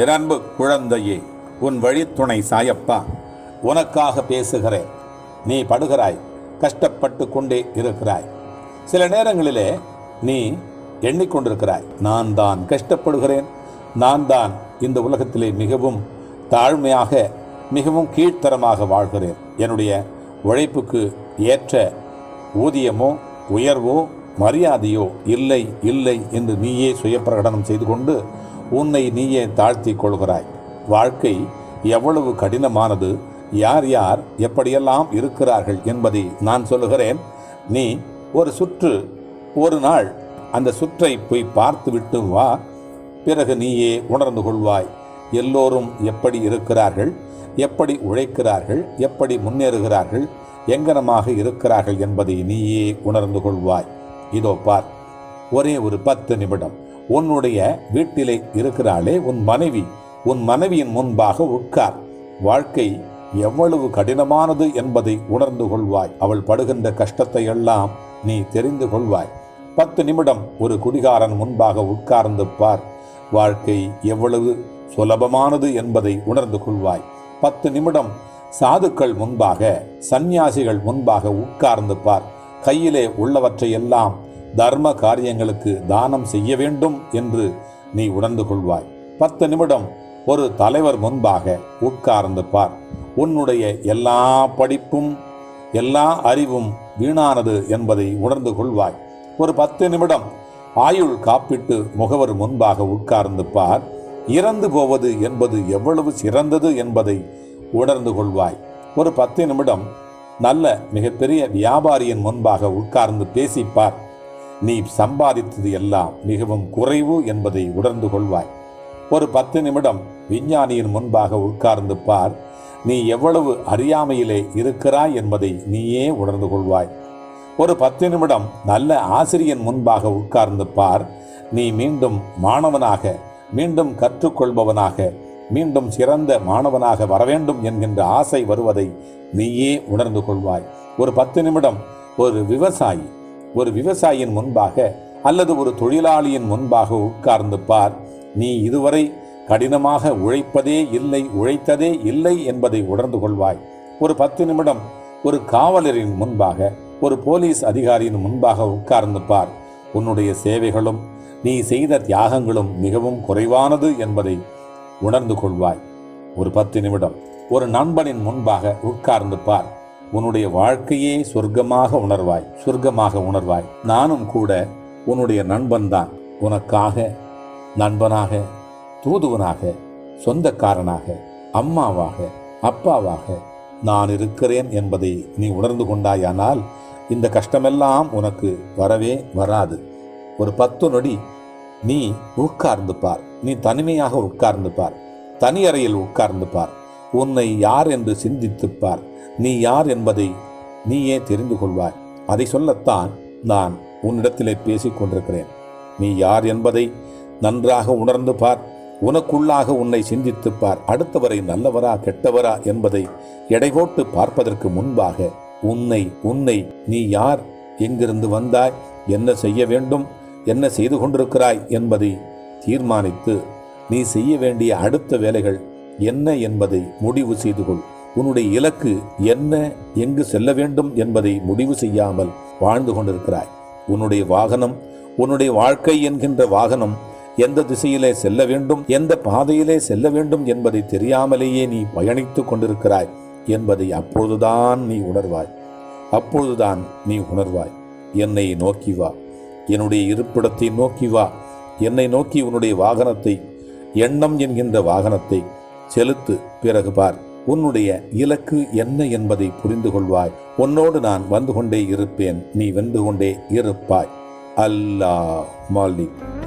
என் அன்பு குழந்தையே உன் வழித்துணை சாயப்பா உனக்காக பேசுகிறேன். நீ படுகிறாய் கஷ்டப்பட்டு கொண்டே இருக்கிறாய். சில நேரங்களிலே நீ எண்ணிக்கொண்டிருக்கிறாய். நான் தான் கஷ்டப்படுகிறேன். நான் தான் இந்த உலகத்திலே மிகவும் தாழ்மையாக மிகவும் கீழ்த்தரமாக வாழ்கிறேன். என்னுடைய உழைப்புக்கு ஏற்ற ஊதியமோ உயர்வோ மரியாதையோ இல்லை இல்லை என்று நீயே சுயப்பிரகடனம் செய்து கொண்டு உன்னை நீயே தாழ்த்தி கொள்கிறாய். வாழ்க்கை எவ்வளவு கடினமானது யார் யார் எப்படியெல்லாம் இருக்கிறார்கள் என்பதை நான் சொல்லுகிறேன். நீ ஒரு சுற்று ஒரு நாள் அந்த சுற்றை போய் பார்த்துவிட்டு வா. பிறகு நீயே உணர்ந்து கொள்வாய். எல்லோரும் எப்படி இருக்கிறார்கள் எப்படி உழைக்கிறார்கள் எப்படி முன்னேறுகிறார்கள் எங்கனமாக இருக்கிறார்கள் என்பதை நீயே உணர்ந்து கொள்வாய். இதோ பார் ஒரே ஒரு பத்து நிமிடம். உன்னுடைய வீட்டிலே இருக்கிறாளே உன் மனைவி. உன் மனைவியின் முன்பாக உட்கார். வாழ்க்கை எவ்வளவு கடினமானது என்பதை உணர்ந்து கொள்வாய். அவள் படுகின்ற கஷ்டத்தை எல்லாம் நீ தெரிந்து கொள்வாய். பத்து நிமிடம் ஒரு குடிகாரன் முன்பாக உட்கார்ந்து பார். வாழ்க்கை எவ்வளவு சுலபமானது என்பதை உணர்ந்து கொள்வாய். பத்து நிமிடம் சாதுக்கள் முன்பாக சந்நியாசிகள் முன்பாக உட்கார்ந்து பார். கையிலே உள்ளவற்றையெல்லாம் தர்ம காரியங்களுக்கு தானம் செய்ய வேண்டும் என்று நீ உணர்ந்து கொள்வாய். பத்து நிமிடம் ஒரு தலைவர் முன்பாக உட்கார்ந்து பார் உன்னுடைய எல்லா படிப்பும் எல்லா அறிவும் வீணானது என்பதை உணர்ந்து கொள்வாய். ஒரு பத்து நிமிடம் ஆயுள் காப்பிட்டு முகவர் முன்பாக உட்கார்ந்து பார் இறந்து போவது என்பது எவ்வளவு சிறந்தது என்பதை உணர்ந்து கொள்வாய். ஒரு பத்து நிமிடம் நல்ல மிகப்பெரிய வியாபாரியின் முன்பாக உட்கார்ந்து பேசிப்பார். நீ சம்பாதித்தது எல்லாம் மிகவும் குறைவு என்பதை உணர்ந்து கொள்வாய். ஒரு பத்து நிமிடம் விஞ்ஞானியின் முன்பாக உட்கார்ந்து பார் நீ எவ்வளவு அறியாமையிலே இருக்கிறாய் என்பதை நீயே உணர்ந்து கொள்வாய். ஒரு பத்து நிமிடம் நல்ல ஆசிரியன் முன்பாக உட்கார்ந்து பார் நீ மீண்டும் மாணவனாக மீண்டும் கற்றுக்கொள்பவனாக மீண்டும் சிறந்த மாணவனாக வரவேண்டும் என்கின்ற ஆசை வருவதை நீயே உணர்ந்து கொள்வாய். ஒரு பத்து நிமிடம் ஒரு விவசாயி ஒரு விவசாயியின் முன்பாக அல்லது ஒரு தொழிலாளியின் முன்பாக உட்கார்ந்து பார் நீ இதுவரை கடினமாக உழைப்பதே இல்லை உழைத்ததே இல்லை என்பதை உணர்ந்து கொள்வாய். ஒரு பத்து நிமிடம் ஒரு காவலரின் முன்பாக ஒரு போலீஸ் அதிகாரியின் முன்பாக உட்கார்ந்து பார் உன்னுடைய சேவைகளும் நீ செய்த தியாகங்களும் மிகவும் குறைவானது என்பதை உணர்ந்து கொள்வாய். ஒரு பத்து நிமிடம் ஒரு நண்பனின் முன்பாக உட்கார்ந்து பார் உன்னுடைய வாழ்க்கையே சொர்க்கமாக உணர்வாய் சொர்க்கமாக உணர்வாய். நானும் கூட உன்னுடைய நண்பன்தான் உனக்காக நண்பனாக தூதுவனாக சொந்தக்காரனாக அம்மாவாக அப்பாவாக நான் இருக்கிறேன் என்பதை நீ உணர்ந்து கொண்டாயானால் இந்த கஷ்டமெல்லாம் உனக்கு வரவே வராது. ஒரு பத்து நொடி நீ உட்கார்ந்து பார். நீ தனிமையாக உட்கார்ந்து பார். தனி அறையில் உட்கார்ந்து பார். உன்னை யார் என்று சிந்தித்துப் பார். நீ யார் என்பதை நீயே தெரிந்து கொள்வாய். அதை சொல்லத்தான் நான் உன்னிடத்திலே பேசிக் கொண்டிருக்கிறேன். நீ யார் என்பதை நன்றாக உணர்ந்து பார். உனக்குள்ளாக உன்னை சிந்தித்து பார். அடுத்தவரை நல்லவரா கெட்டவரா என்பதை எடைபோட்டு பார்ப்பதற்கு முன்பாக உன்னை உன்னை நீ யார் எங்கிருந்து வந்தாய் என்ன செய்ய வேண்டும் என்ன செய்து கொண்டிருக்கிறாய் என்பதை தீர்மானித்து நீ செய்ய வேண்டிய அடுத்த வேலைகள் என்ன என்பதை முடிவு செய்து கொள். உன்னுடைய இலக்கு என்ன எங்கு செல்ல வேண்டும் என்பதை முடிவு செய்யாமல் வாழ்ந்து கொண்டிருக்கிறாய். உன்னுடைய வாகனம் உன்னுடைய வாழ்க்கை என்கின்ற வாகனம் எந்த திசையிலே செல்ல வேண்டும் எந்த பாதையிலே செல்ல வேண்டும் என்பதை தெரியாமலேயே நீ பயணித்துக் கொண்டிருக்கிறாய் என்பதை அப்பொழுதுதான் நீ உணர்வாய். அப்பொழுதுதான் நீ உணர்வாய். என்னை நோக்கி வா. என்னுடைய இருப்பிடத்தை நோக்கி வா. என்னை நோக்கி உன்னுடைய வாகனத்தை எண்ணம் என்கின்ற வாகனத்தை செலுத்து பிறகு பார். உன்னுடைய இலக்கு என்ன என்பதை புரிந்து கொள்வாய் உன்னோடு நான் வந்து கொண்டே இருப்பேன். நீ வென்று கொண்டே இருப்பாய். அல்லாஹ் மாலிக்.